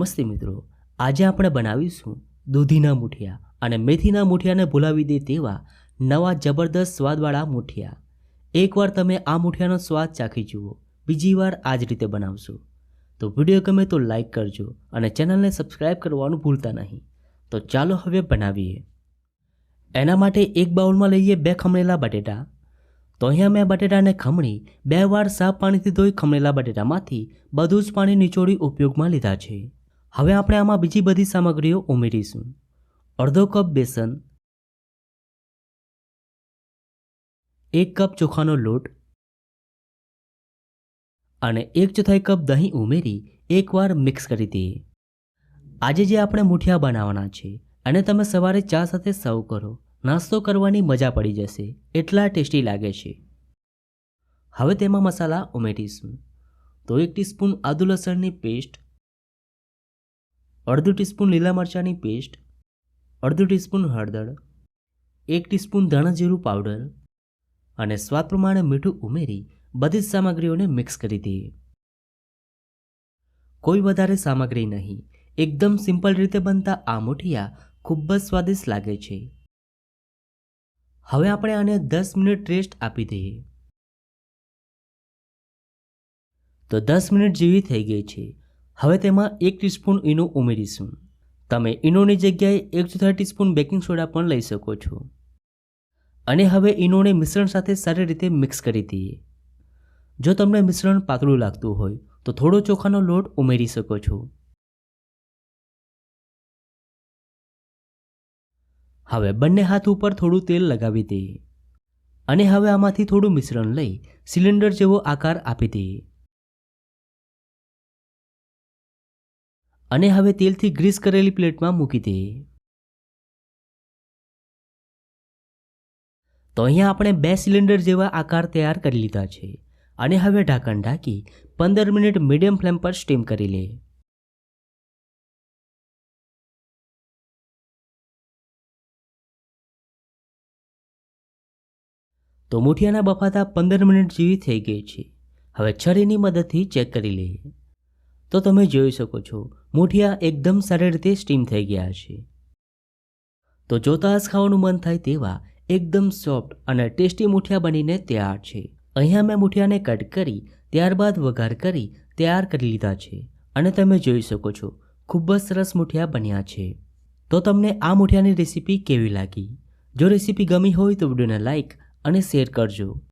નમસ્તે મિત્રો, આજે આપણે બનાવીશું દૂધીના મૂઠિયા અને મેથીના મૂઠિયાને ભૂલાવી દે તેવા નવા જબરદસ્ત સ્વાદવાળા મૂઠિયા. એકવાર તમે આ મૂઠિયાનો સ્વાદ ચાખી જુઓ, બીજી વાર આ જ રીતે બનાવશો. તો વીડિયો ગમે તો લાઈક કરજો અને ચેનલને સબસ્ક્રાઈબ કરવાનું ભૂલતા નહીં. તો ચાલો હવે બનાવીએ. એના માટે એક બાઉલમાં લઈએ બે ખમણેલા બટેટા. તો અહીંયા મેં બટેટાને ખમણી બે વાર સાફ પાણીથી ધોઈ ખમણેલા બટેટામાંથી બધું જ પાણી નીચોડી ઉપયોગમાં લીધા છે. હવે આપણે આમાં બીજી બધી સામગ્રીઓ ઉમેરીશું. અડધો કપ બેસન, એક કપ ચોખાનો લોટ અને એક ચોથાઈ કપ દહીં ઉમેરી એકવાર મિક્સ કરી દઈએ. આજે જે આપણે મૂઠિયા બનાવવાના છે અને તમે સવારે ચા સાથે સર્વ કરો. નાસ્તો કરવાની મજા પડી જશે, એટલા ટેસ્ટી લાગે છે. હવે તેમાં મસાલા ઉમેરીશું. તો એક ટીસ્પૂન આદુ લસણની પેસ્ટ અડધું ટીસ્પૂન લીલા મરચાંની પેસ્ટ, અડધું ટીસ્પૂન હળદર, એક ટીસ્પૂન ધાણા જીરું પાવડર અને સ્વાદ પ્રમાણે મીઠું ઉમેરી બધી જ સામગ્રીઓને મિક્સ કરી દઈએ. કોઈ વધારે સામગ્રી નહીં, એકદમ સિમ્પલ રીતે બનતા આ મુઠિયા ખૂબ જ સ્વાદિષ્ટ લાગે છે. હવે આપણે આને દસ મિનિટ રેસ્ટ આપી દઈએ. તો દસ મિનિટ જેવી થઈ ગઈ છે. હવે તેમાં એક ટીસ્પૂન ઈનો ઉમેરીશું. તમે ઈનોની જગ્યાએ એક ચોથા ટીસ્પૂન બેકિંગ સોડા પણ લઈ શકો છો. અને હવે ઈનોને મિશ્રણ સાથે સારી રીતે મિક્સ કરી દઈએ. જો તમને મિશ્રણ પાતળું લાગતું હોય, તો થોડો ચોખાનો લોટ ઉમેરી શકો છો. હવે બંને હાથ ઉપર થોડું તેલ લગાવી દઈએ. અને હવે આમાંથી થોડું મિશ્રણ લઈ સિલિન્ડર જેવો આકાર આપી દઈએ. અને હવે તેલથી ગ્રીસ કરેલી પ્લેટમાં મૂકી દઈએ તો અહીંયા આપણે બે સિલિન્ડર જેવા આકાર તૈયાર કરી લીધા છે અને હવે ઢાંકણ ઢાંકી પંદર મિનિટ મીડિયમ ફ્લેમ પર સ્ટીમ કરી લઈએ તો મુઠિયાના બફાતા પંદર મિનિટ જેવી થઈ ગઈ છે. હવે છરીની મદદથી ચેક કરી લઈએ તો તમે જોઈ શકો છો મૂઠિયા એકદમ સારી રીતે સ્ટીમ થઈ ગયા છે. તો જોતા ખાવાનું મન થાય તેવા એકદમ સોફ્ટ અને ટેસ્ટી મૂઠિયા બનીને તૈયાર છે. અહીંયા મેં મૂઠિયાને કટ કરી, ત્યારબાદ વઘાર કરી, તૈયાર કરી લીધા છે. અને તમે જોઈ શકો છો, ખૂબ જ સરસ મૂઠિયા બન્યા છે. તો તમને આ મૂઠિયાની રેસીપી કેવી લાગી? જો રેસીપી ગમી હોય તો વિડીયોને લાઇક અને શેર કરજો.